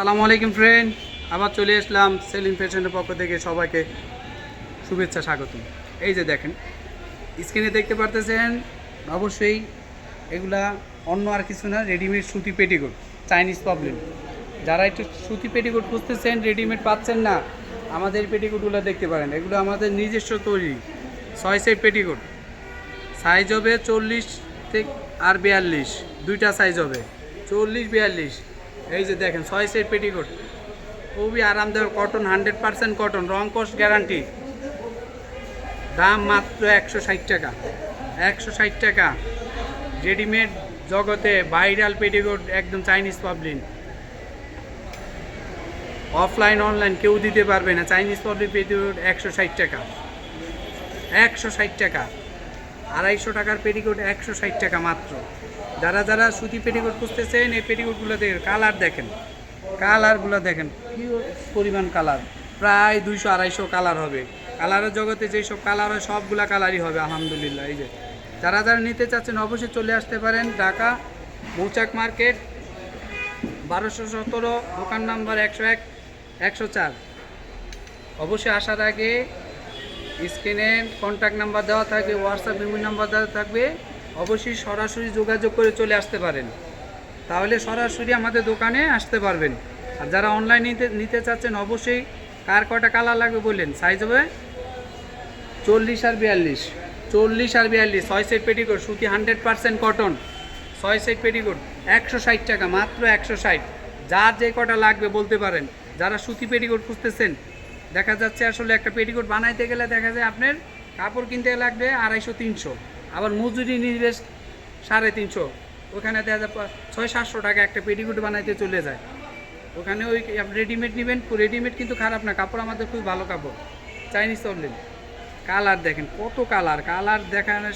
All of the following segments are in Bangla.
সালামু আলাইকুম ফ্রেন্ড আবার চলে আসলাম সেলিম ফ্যাশনের পক্ষ থেকে সবাইকে শুভেচ্ছা, স্বাগতম। এই যে দেখেন স্ক্রিনে দেখতে পারতেছেন, অবশ্যই এগুলা অন্য আর কিছু না রেডিমেড সুতি পেটিকোট চাইনিজ প্রবলেম যারা একটু সুতি পেটিকোট খুঁজতেছেন রেডিমেড পাচ্ছেন না, আমাদের পেটিকোটগুলো দেখতে পারেন। এগুলো আমাদের নিজস্ব তৈরি, ছয় সাইড পেটিকোট সাইজ হবে চল্লিশ থেকে আর বিয়াল্লিশ, দুইটা সাইজ হবে, চল্লিশ, বিয়াল্লিশ। এই যে দেখেন, ছয় সেট পেটিকোট। খুবই আরামদায়ক কটন হান্ড্রেড পার্সেন্ট কটন রং কস্ট গ্যারান্টি দাম মাত্র একশো ষাট টাকা। একশো ষাট টাকা। রেডিমেড জগতে ভাইরাল পেটিকোট একদম চাইনিজ পাবলিন অফলাইন অনলাইন কেউ দিতে পারবে না। চাইনিজ পাবলিক পেটিকোট একশো ষাট টাকা। একশো ষাট টাকা। আড়াইশো টাকার পেটিকোট একশো ষাট টাকা মাত্র। যারা যারা সুতি পেটিকোট খুঁজতেছেন, এই পেটিকোটগুলো দেখেন কালার দেখেন। কালারগুলো দেখেন কি পরিমাণ কালার। প্রায় দুইশো আড়াইশো কালার হবে। কালারের জগতে যেই সব কালার হয়, সবগুলা কালারই হবে, আলহামদুলিল্লাহ। এই যে, যারা যারা নিতে চাচ্ছেন, অবশ্যই চলে আসতে পারেন ঢাকা মৌচাক মার্কেট, বারোশো সতেরো, দোকান নাম্বার একশো এক, একশো চার। অবশ্যই আসার আগে স্ক্রিনে কন্ট্যাক্ট নাম্বার দেওয়া থাকবে হোয়াটসঅ্যাপ বিভিন্ন নাম্বার দেওয়া থাকবে, অবশ্যই সরাসরি যোগাযোগ করে চলে আসতে পারেন। তাহলে সরাসরি আমাদের দোকানে আসতে পারবেন। আর যারা অনলাইন নিতে নিতে চাচ্ছেন, অবশ্যই কার কটা কালার লাগবে বললেন? সাইজ হবে? চল্লিশ আর বিয়াল্লিশ। চল্লিশ আর বিয়াল্লিশ। ছয় সেট পেটিকোট সুতি হান্ড্রেড পার্সেন্ট কটন ছয় সেট পেটিকোট একশো ষাট টাকা, মাত্র একশো ষাট। যার যে কটা লাগবে বলতে পারেন। যারা সুতি পেটিকোট খুঁজতেছেন দেখা যাচ্ছে আসলে একটা পেটিকোট বানাইতে গেলে দেখা যায় আপনার কাপড় কিনতে লাগবে আড়াইশো, তিনশো। আবার মজুরি নিবে সাড়ে তিনশো। ওখানে দেখা যায় ছয়, সাতশো টাকা একটা পেটিকোট বানাইতে চলে যায়। ওখানে ওই রেডিমেড নেবেন রেডিমেড কিন্তু খারাপ না, কাপড় আমাদের খুব ভালো কাপড়। চাইনিজ চললেন কালার দেখেন, কত কালার কালার দেখানো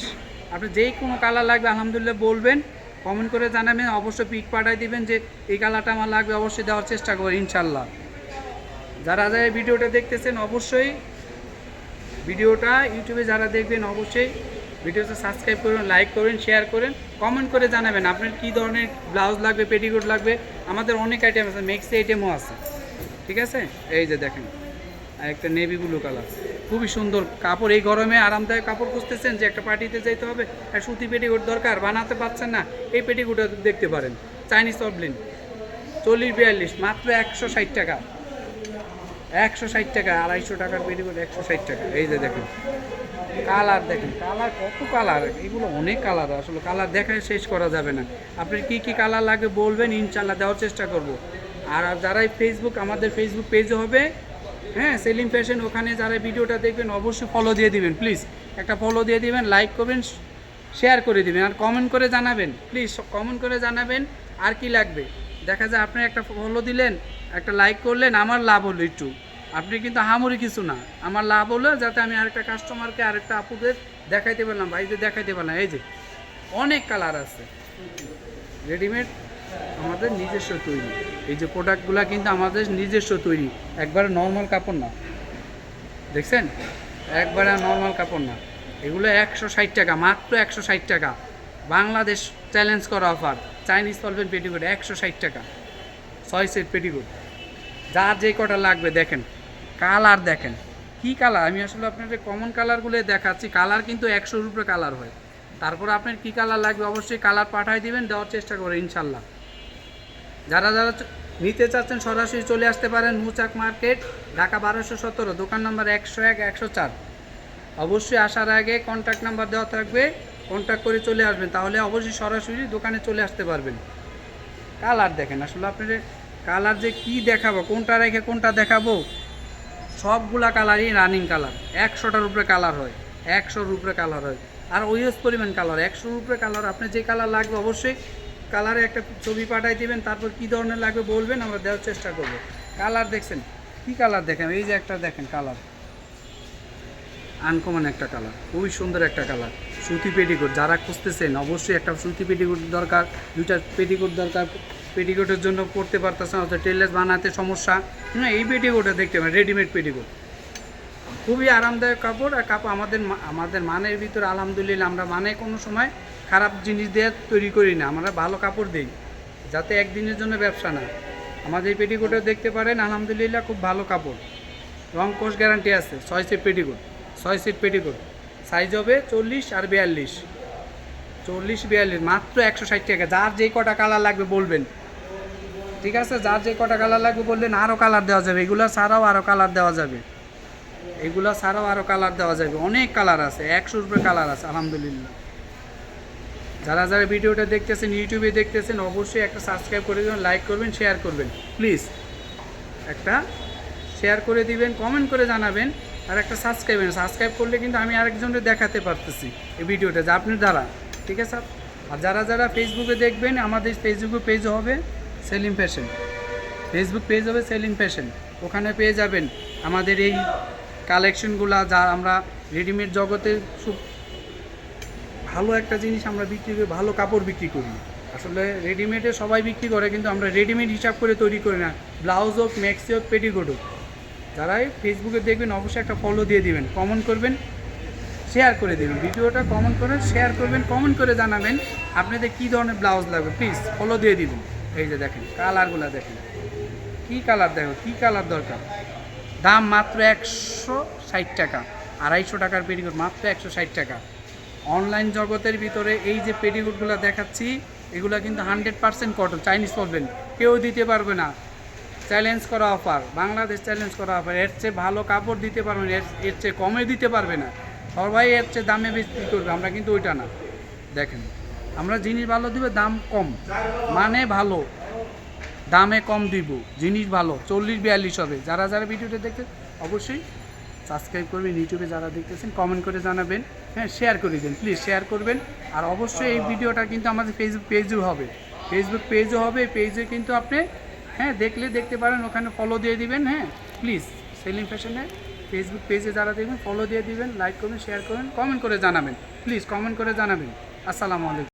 আপনি যেই কোনো কালার লাগবে, আলহামদুলিল্লাহ বলবেন। কমেন্ট করে জানাবেন, অবশ্যই পিক পাঠাই দিবেন যে এই কালারটা আমার লাগবে, অবশ্যই দেওয়ার চেষ্টা করব, ইনশাল্লাহ। যারা যারা ভিডিওটা দেখতেছেন, অবশ্যই ভিডিওটা ইউটিউবে যারা দেখবেন, অবশ্যই ভিডিওটা সাবস্ক্রাইব করুন লাইক করবেন শেয়ার করেন কমেন্ট করে জানাবেন আপনার কী ধরনের ব্লাউজ লাগবে পেটিকোট লাগবে। আমাদের অনেক আইটেম আছে মেক্সি আইটেমও আছে। ঠিক আছে? এই যে দেখেন, আর একটা নেভি ব্লু কালার খুবই সুন্দর কাপড়। এই গরমে আরামদায়ক কাপড় খুঁজতেছেন যে একটা পার্টিতে যেতে হবে, আর সুতি পেটিকোট দরকার, বানাতে পারছেন না, এই পেটিকোটটা দেখতে পারেন। চাইনিজ অবলিন চল্লিশ বিয়াল্লিশ, মাত্র একশো ষাট টাকা। একশো ষাট টাকা, আড়াইশো টাকার পেটিকোট একশো ষাট টাকা। এই যে দেখেন, কালার দেখেন, কালার কত কালার? এগুলো অনেক কালার, আসলে কালার দেখায় শেষ করা যাবে না। আপনার কি কি কালার লাগবে বলবেন ইনশাল্লাহ দেওয়ার চেষ্টা করব। আর যারাই ফেসবুক আমাদের ফেসবুক পেজও হবে হ্যাঁ সেলিম ফ্যাশন, ওখানে যারা ভিডিওটা দেখবেন, অবশ্যই ফলো দিয়ে দিবেন প্লিজ একটা ফলো দিয়ে দিবেন লাইক করবেন শেয়ার করে দিবেন, আর কমেন্ট করে জানাবেন প্লিজ কমেন্ট করে জানাবেন, আর কি লাগবে? দেখা যায় আপনি একটা ফলো দিলেন, একটা লাইক করলেন, আমার লাভ হলো একটু। আপনি কিন্তু হামরি কিছু না। আমার লাভ হলো যাতে আমি আরেকটা কাস্টমারকে আরেকটা আপুদের দেখাইতে পারলাম, ভাইদের দেখাইতে পারলাম। এই যে, অনেক কালার আছে। রেডিমেড আমাদের নিজস্ব তৈরি। এই যে প্রোডাক্টগুলো কিন্তু আমাদের নিজস্ব তৈরি। একবারে নর্মাল কাপড় না। দেখছেন? একবারে নর্মাল কাপড় না। এগুলো একশো ষাট টাকা, মাত্র একশো ষাট টাকা। বাংলাদেশ চ্যালেঞ্জ করা অফার চাইনিজ পলভেন পেটিকোট একশো ষাট টাকা, ছয় সেট পেটিকোট যার যে কটা লাগবে দেখেন কালার দেখেন। কি কালার আমি আসলে আপনাদের কমন কালারগুলো দেখাচ্ছি কালার কিন্তু একশোর উপরে কালার হয়। তারপর আপনার কি কালার লাগবে অবশ্যই কালার পাঠাই দিবেন, দেওয়ার চেষ্টা করে ইনশাল্লাহ যারা যারা নিতে চাচ্ছেন, সরাসরি চলে আসতে পারেন মুচাক মার্কেট, ঢাকা বারোশো সতেরো, দোকান নাম্বার একশো এক, একশো চার। অবশ্যই আসার আগে কন্ট্যাক্ট নাম্বার দেওয়া থাকবে। কন্ট্যাক্ট করে চলে আসবেন, তাহলে অবশ্যই সরাসরি দোকানে চলে আসতে পারবেন। কালার দেখেন, আসলে আপনার কালার যে কি দেখাবো, কোনটা রেখে কোনটা দেখাবো, সবগুলা কালারই রানিং কালার একশোটার উপরে কালার হয়, একশোর উপরে কালার হয়। আর ওইস পরিমাণ কালার একশোর উপরে কালার আপনি যে কালার লাগবে অবশ্যই কালারে একটা ছবি পাঠাই দেবেন, তারপর কী ধরনের লাগবে বলবেন, আমরা দেওয়ার চেষ্টা করব। কালার দেখছেন, কি কালার দেখেন? এই যে একটা দেখেন কালার আনকমন একটা কালার খুবই সুন্দর একটা কালার সুতি পেটিকোট যারা খুঁজতেছেন, অবশ্যই একটা সুতি পেটিকোট দরকার, দুইটা পেটিকোট দরকার। পেটিকোটের জন্য পড়তে পারতেছেন অথবা টেললেস বানাতে সমস্যা। হ্যাঁ এই পেটিকোটটা দেখতে পারেন, রেডিমেড পেটিকোট। খুবই আরামদায়ক কাপড়, আর কাপড় আমাদের আমাদের মানের ভিতরে আলহামদুলিল্লাহ আমরা মানে কোনো সময় খারাপ জিনিস দিয়ে তৈরি করি না, আমরা ভালো কাপড় দিই, যাতে একদিনের জন্য ব্যবসা না। আমাদের পেটিকোটে দেখতে পারেন, আলহামদুলিল্লাহ খুব ভালো কাপড়। রং কোষ গ্যারান্টি আছে, ছয় সিট পেটিকোট, ছয় সিট পেটিকোট। সাইজ হবে চল্লিশ আর বিয়াল্লিশ। চল্লিশ, বিয়াল্লিশ, মাত্র একশো ষাট টাকা। যার যেই কটা কালার লাগবে বলবেন। ঠিক আছে? যার যে কটা কালার লাগবে বললেন আরও কালার দেওয়া যাবে। এগুলো ছাড়াও আরও কালার দেওয়া যাবে। এগুলো ছাড়াও আরও কালার দেওয়া যাবে। অনেক কালার আছে। একশোর উপরে কালার আছে, আলহামদুলিল্লাহ। যারা যারা ভিডিওটা দেখতেছেন, ইউটিউবে দেখতেছেন, অবশ্যই একটা সাবস্ক্রাইব করে দেবেন লাইক করবেন শেয়ার করবেন। প্লিজ একটা শেয়ার করে দিবেন কমেন্ট করে জানাবেন। আর একটা সাবস্ক্রাইব সাবস্ক্রাইব করলে কিন্তু আমি আরেকজনকে দেখাতে পারতেছি এই ভিডিওটা, যে আপনার দ্বারা ঠিক আছে? স্যার আর যারা যারা ফেসবুকে দেখবেন, আমাদের ফেসবুকে পেজ হবে সেলিম ফ্যাশন ফেসবুক পেজ হবে সেলিম ফ্যাশন ওখানে পেয়ে যাবেন আমাদের এই কালেকশনগুলো যা আমরা রেডিমেড জগতে খুব ভালো একটা জিনিস আমরা বিক্রি করি, ভালো কাপড় বিক্রি করি। আসলে রেডিমেডে সবাই বিক্রি করে, কিন্তু আমরা রেডিমেড হিসাব করে তৈরি করি না। ব্লাউজ হোক ম্যাক্সি হোক পেটিকোট হোক। যারাই ফেসবুকে দেখবেন অবশ্যই একটা ফলো দিয়ে দিবেন কমেন্ট করবেন শেয়ার করে দেবেন। ভিডিওটা কমেন্ট করে শেয়ার করবেন কমেন্ট করে জানাবেন আপনাদের কী ধরনের ব্লাউজ লাগবে। প্লিজ ফলো দিয়ে দিবেন। এই যে দেখেন কালারগুলো দেখেন। কী কালার দেখো, কী কালার দরকার? দাম মাত্র একশো ষাট টাকা, আড়াইশো টাকার পেটিকোট মাত্র একশো ষাট টাকা। অনলাইন জগতের ভিতরে এই যে পেটিকোটগুলো দেখাচ্ছি, এগুলো কিন্তু হান্ড্রেড পার্সেন্ট কটন চাইনিজ পড়বেন কেউ দিতে পারবে না। চ্যালেঞ্জ করা অফার বাংলাদেশ চ্যালেঞ্জ করা অফার এর চেয়ে ভালো কাপড় দিতে পারবে না এর চেয়ে কমে দিতে পারবে না। সবাই এর চেয়ে দামে বিক্রি করবে? আমরা কিন্তু ওইটা না। দেখেন, আমরা জিনিস ভালো দিবে, দাম কম। মানে ভালো, দামে কম দিব, জিনিস ভালো। চল্লিশ, বিয়াল্লিশ হবে। যারা যারা ভিডিওটা দেখতে, অবশ্যই সাবস্ক্রাইব করবেন। ইউটিউবে যারা দেখতেছেন কমেন্ট করে জানাবেন। হ্যাঁ শেয়ার করে দিন প্লিজ শেয়ার করবেন। আর অবশ্যই এই ভিডিওটা কিন্তু আমাদের ফেসবুক পেজও হবে। ফেসবুক পেজও হবে পেজে কিন্তু আপনি হ্যাঁ দেখলে দেখতে পারেন, ওখানে ফলো দিয়ে দিবেন হ্যাঁ প্লিজ সেলিং ফ্যাশনে ফেসবুক পেজে যারা দেখবেন ফলো দিয়ে দিবেন লাইক করবেন শেয়ার করবেন কমেন্ট করে জানাবেন প্লিজ কমেন্ট করে জানাবেন। আসসালামু আলাইকুম।